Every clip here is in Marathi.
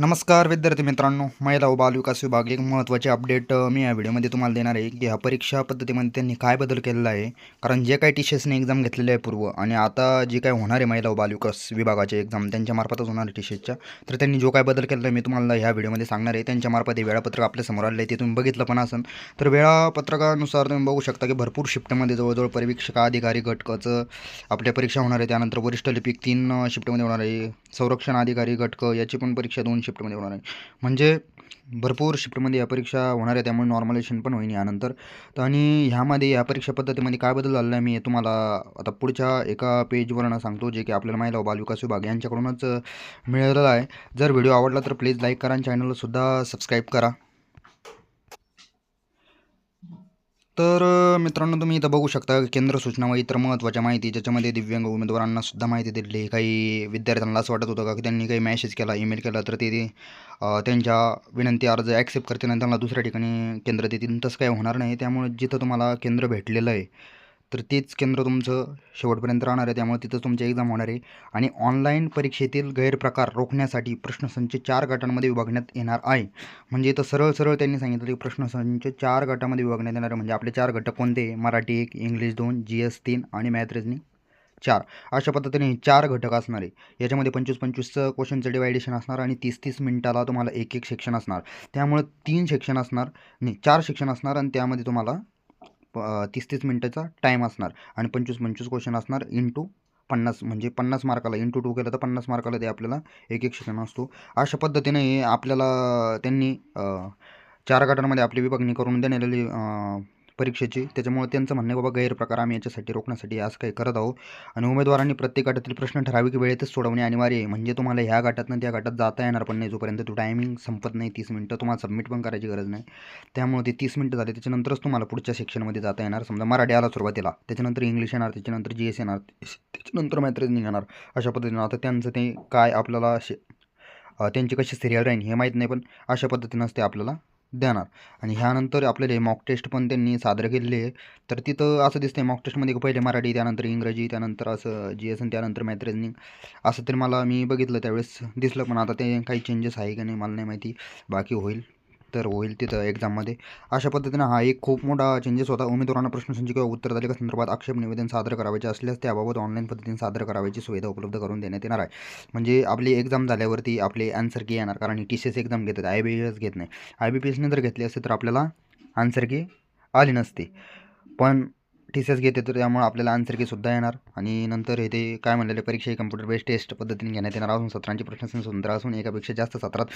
नमस्कार विद्यार्थी मित्रांनो महिला व बालविकास विभाग एक महत्त्वाचे अपडेट मी या व्हिडिओमध्ये तुम्हाला देणार आहे की ह्या परीक्षा पद्धतीमध्ये त्यांनी काय बदल केलेला आहे. कारण जे काही टीचर्सने एक्झाम घेतलेले आहे पूर्व आणि आता जे काय होणार आहे महिला व बालविकास विभागाचे एक्झाम त्यांच्यामार्फतच होणार आहे टीचर्सच्या तर त्यांनी जो काय बदल केलेला आहे मी तुम्हाला ह्या व्हिडिओमध्ये सांगणार आहे. त्यांच्यामार्फत हे वेळापत्रक आपल्यासमोर आलेलं आहे ते तुम्ही बघितलं पण असेल तर वेळापत्रकानुसार तुम्ही बघू शकता की भरपूर शिफ्टमध्ये जवळजवळ परीक्षक अधिकारी घटकाचं आपल्या परीक्षा होणार आहे. त्यानंतर वरिष्ठ लिपिक तीन शिफ्टमध्ये होणार आहे. संरक्षण अधिकारी घटक याची पण परीक्षा दोन शिफ्टमध्ये होणार आहे. म्हणजे भरपूर शिफ्टमध्ये या परीक्षा होणार आहे त्यामुळे नॉर्मलायझेशन पण होईल यानंतर. तर आणि ह्यामध्ये या परीक्षा पद्धतीमध्ये काय बदल झालेला आहे मी तुम्हाला आता पुढच्या एका पेजवरनं सांगतो जे की आपल्याला माहिती बालविकास विभाग यांच्याकडूनच मिळालेला आहे. जर व्हिडिओ आवडला तर प्लीज लाईक करा आणि चॅनलसुद्धा सबस्क्राईब करा. तर मित्रांनो तुम्ही इथं बघू शकता केंद्र सूचना व इतर महत्त्वाच्या माहिती ज्याच्यामध्ये दिव्यांग उमेदवारांना सुद्धा माहिती दिलेली काही विद्यार्थ्यांना असं वाटत होतं का की त्यांनी काही मॅसेज केला ईमेल केला तर ते ते, त्यांच्या विनंती अर्ज ॲक्सेप्ट करतील आणि त्यांना दुसऱ्या ठिकाणी केंद्र देतील तसं काही होणार नाही. त्यामुळे जिथं तुम्हाला केंद्र भेटलेलं आहे तर तेच केंद्र तुमचं शेवटपर्यंत राहणार आहे. त्यामुळे तिथं तुमची एक्झाम होणार आहे. आणि ऑनलाईन परीक्षेतील गैरप्रकार रोखण्यासाठी प्रश्नसंच चार गटांमध्ये विभागण्यात येणार आहे. म्हणजे इथं सरळ सरळ त्यांनी सांगितलं की प्रश्नसंच चार गटामध्ये विभागण्यात येणार आहे. म्हणजे आपले चार घटक कोणते? मराठी एक इंग्लिश दोन जी एस तीन आणि मॅथ रिजनिंग चार. अशा पद्धतीने चार घटक असणार आहे. याच्यामध्ये पंचवीस पंचवीसचं क्वेश्चनचं डिवायडेशन असणार आणि तीस तीस मिनिटाला तुम्हाला एक एक सेक्शन असणार. त्यामुळे तीन सेक्शन असणार. नाही चार सेक्शन असणार आणि त्यामध्ये तुम्हाला तीस तीस मिनटाचा टाईम असणार आणि पंचवीस पंचवीस क्वेश्चन असणार इंटू पन्नास म्हणजे पन्नास मार्काला इंटू टू केलं तर पन्नास मार्काला ते आपल्याला एक एक सेकंड असतो. अशा पद्धतीने आपल्याला त्यांनी चार गटांमध्ये आपली विभागणी करून देण्याची परीक्षेची. त्याच्यामुळे त्यांचं म्हणणं आहे बाबा गैरप्रकार आम्ही याच्यासाठी रोखण्यासाठी आज काही करत आहोत. आणि उमेदवारांनी प्रत्येक गटातील प्रश्न ठराविक वेळेतच सोडवणे अनिवार्य आहे. म्हणजे तुम्हाला ह्या गटातनं त्या गटात जाता येणार पण नाही जोपर्यंत तो टायमिंग संपत नाही तीस मिनटं तुम्हाला सबमिट पण करायची गरज नाही. त्यामुळे ते तीस मिनटं झाले त्याच्यानंतरच तुम्हाला पुढच्या सेक्शनमध्ये जाता येणार. समजा मराठी आला सुरुवातीला त्याच्यानंतर इंग्लिश येणार त्याच्यानंतर जी एस येणार त्याच्यानंतर मॅथ येणार अशा पद्धतीनं आता त्यांचं ते काय आपल्याला शे त्यांची कशी सिरियल राहील हे माहीत नाही पण अशा पद्धतीनंच ते आपल्याला देणार. आणि ह्यानंतर आपल्याला मॉक टेस्ट पण त्यांनी सादर केलेली आहे. तर तिथं असं दिसतंय मॉक टेस्टमध्ये पहिले मराठी त्यानंतर इंग्रजी त्यानंतर असं जी एस एन त्यानंतर मॅथ रिजनिंग असं तरी मला मी बघितलं त्यावेळेस. दिसलं पण आता ते काही चेंजेस आहे का नाही मला नाही माहिती. बाकी होईल. तर होईल तिथं एक्झाममध्ये अशा पद्धतीनं हा एक खूप मोठा चेंजेस होता. उमेदवारांना प्रश्नसंची किंवा उत्तरदायिका संदर्भात आक्षेप निवेदन सादर करायचे असल्यास त्याबाबत ऑनलाईन पद्धतीने सादर करायची सुविधा उपलब्ध करून देण्यात येणार आहे. म्हणजे आपली एक्झाम झाल्यावरती आपले आन्सर की येणार. कारण टी सी एस एक्झाम घेतात. आय बी एस घेत नाही. आय बी पी एसने जर घेतली असते तर आपल्याला आन्सर की आली नसती. पण टी सी एस घेते तर त्यामुळे आपल्याला आन्सर की सुद्धा येणार. आणि नंतर हे ते काय म्हणलेले परीक्षा ही कम्प्युटर बेस्ड टेस्ट पद्धतीने घेण्यात येणार. असून सत्रांची प्रश्नसंच स्वतंत्र असून एकापेक्षा जास्त सत्रात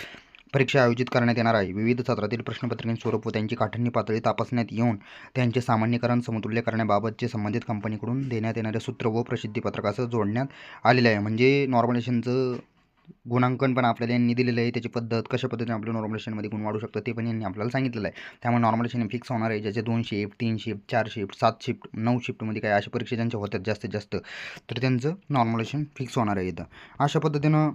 परीक्षा आयोजित करण्यात येणार आहे. विविध सत्रातील प्रश्नपत्रिकांचे स्वरूप व त्यांची काठिण्य पातळी तपासण्यात येऊन त्यांचे सामान्यकरण समतुल्य करण्याबाबतचे संबंधित कंपनीकडून देण्यात येणारे सूत्र व प्रसिद्धीपत्रकासह जोडण्यात आलेलं आहे. म्हणजे नॉर्मलेशनचं गुणांकन पण आपल्याला यांनी दिलेलं आहे. त्याची पद्धत कशा पद्धतीने आपल्या नॉर्मलेशनमध्ये गुण वाढू शकतं ते पण यांनी आपल्याला सांगितलेलं आहे. त्यामुळे नॉर्मलेशन फिक्स होणार आहे. ज्याचे दोन शिफ्ट तीन शिफ्ट चार शिफ्ट सात शिफ्ट नऊ शिफ्टमध्ये काय अशा परीक्षा ज्यांच्या होतात जास्तीत जास्त तर त्यांचं नॉर्मलेशन फिक्स होणार आहे इथं. अशा पद्धतीनं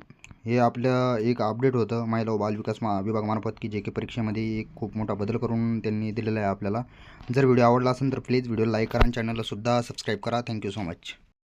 हे आपलं एक अपडेट होतं महिला व बालविकास मा विभागामार्फत की जे की परीक्षेमध्ये एक खूप मोठा बदल करून त्यांनी दिलेला आहे आपल्याला. जर व्हिडिओ आवडला असेल तर प्लीज व्हिडिओ लाईक करा आणि चॅनलला सुद्धा सबस्क्राईब करा. Thank you so much